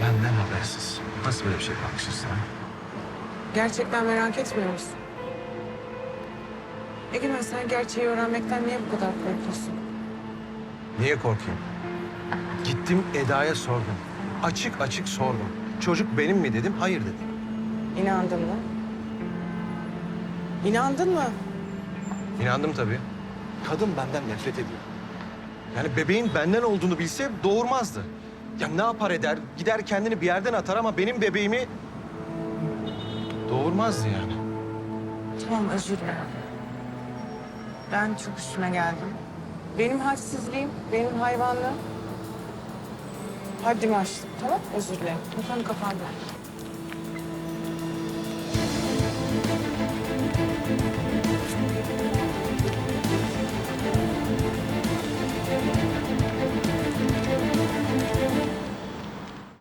benden habersiz. Nasıl böyle bir şey bakmışsın ha? Gerçekten merak etmiyor musun? Egemen sen gerçeği öğrenmekten niye bu kadar korkuyorsun? Niye korkayım? Gittim Eda'ya sordum. Açık açık sordum. Çocuk benim mi dedim, hayır dedi. İnandın mı? İnandın mı? İnandım tabii. Kadın benden nefret ediyor. Yani bebeğin benden olduğunu bilse doğurmazdı. Ya ne yapar eder? Gider kendini bir yerden atar ama benim bebeğimi doğurmazdı yani. Tamam özür dilerim. Ben çok üstüne geldim. Benim hadsizliğim, benim hayvanlığım. Haddimi aştım tamam Özür dilerim. Konu kapandı.